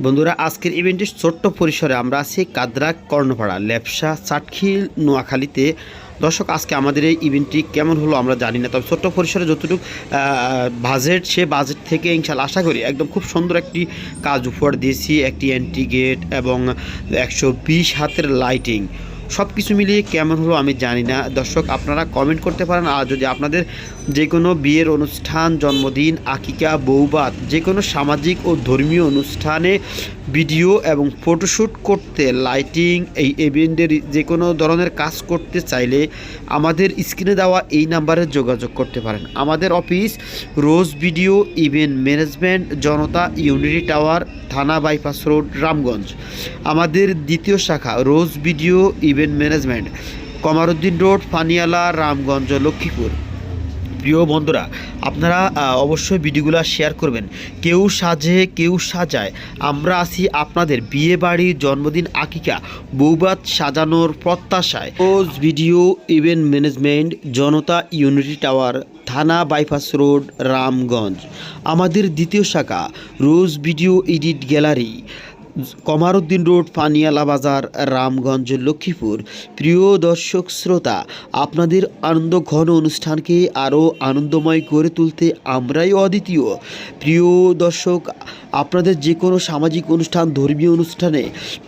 বন্ধুরা, আজকের ইভেন্টের ছোট্ট পরিসরে আমরা আছি কাদরা, কর্ণপাড়া, লেপসা, চাটখিল, নোয়াখালীতে। দর্শক, আজকে আমাদের এই ইভেন্টটি কেমন হলো আমরা জানি না, তবে ছোট্ট পরিসরে যতটুকু বাজেট সে বাজেট থেকে ইনশাল্লাহ আশা করি একদম খুব সুন্দর একটি কাজ উপহার দিয়েছি, একটি অ্যান্টি গেট এবং একশো বিশ হাতের লাইটিং সব কিছু মিলিয়ে কেমন হলো আমি জানি না। দর্শক, আপনারা কমেন্ট করতে পারেন। আর যদি আপনাদের যে কোনো বিয়ের অনুষ্ঠান, জন্মদিন, আকিকা বৌবাদ যে কোনো সামাজিক ও ধর্মীয় অনুষ্ঠানে ভিডিও এবং ফটোশ্যুট করতে, লাইটিং, এই ইভেন্টের যে কোনো ধরনের কাজ করতে চাইলে আমাদের স্ক্রিনে দেওয়া এই নাম্বারে যোগাযোগ করতে পারেন। আমাদের office Rose video event management, Janata unity tower, Thana bypass road, Ramganj. আমাদের দ্বিতীয় শাখা Rose video event management, Kamaruddin road Paniala Ramganj, Lakshmipur. প্রিয় বন্ধুরা, আপনারা অবশ্যই ভিডিওগুলো শেয়ার করবেন। কেউ সাজে, কেউ সাজায়। আমরা আছি আপনাদের বিয়ে বাড়ি, জন্মদিন আকিকা, বৌবাত সাজানোর প্রত্যাশায়। Rose video event management, Janata unity tower, থানা বাইপাস রোড, রামগঞ্জ। আমাদের দ্বিতীয় শাখা, rose video edit gallery. Kamaruddin road Paniala Bazar, Ramganj, Lakshmipur. প্রিয় দর্শক, শ্রোতা, আপনাদের আনন্দ ঘন অনুষ্ঠানকে আরও আনন্দময় করে তুলতে আমরাই অদ্বিতীয়। প্রিয় দর্শক আপনাদের যে কোনো সামাজিক অনুষ্ঠান, ধর্মীয় অনুষ্ঠানে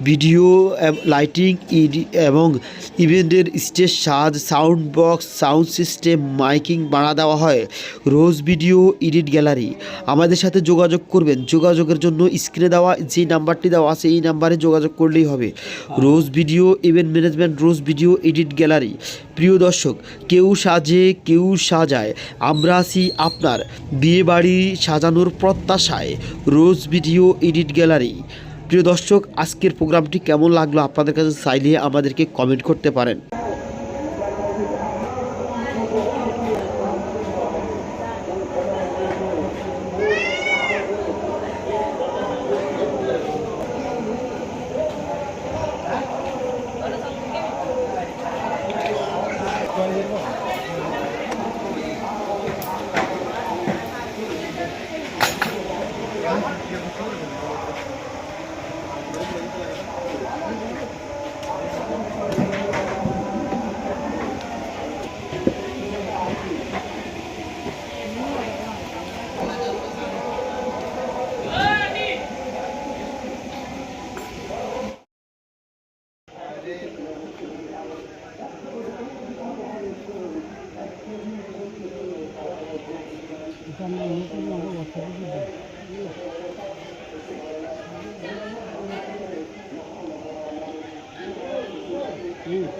ভিডিও লাইটিং এবং ইভেন্টের স্টেজ সাজ, sound box, sound system, miking বাড়া দেওয়া হয়। Rose video, edit gallery. আমাদের সাথে যোগাযোগ করবেন। যোগাযোগের জন্য স্ক্রিনে দেওয়া যে নাম্বারটি দেওয়া আছে, এই নাম্বারে যোগাযোগ করলেই হবে। Rose video, event management, rose video, edit gallery. প্রিয় দর্শক, কেউ সাজে, কেউ সাজায়। আমরা আছি আপনার বিয়ে বাড়ি সাজানোর প্রত্যাশায়। Rose video edit gallery. প্রিয় দর্শক, আজকের প্রোগ্রামটি কেমন লাগল আপনাদের কাছে চাইলে আমাদেরকে কমেন্ট করতে পারেন। 嗯。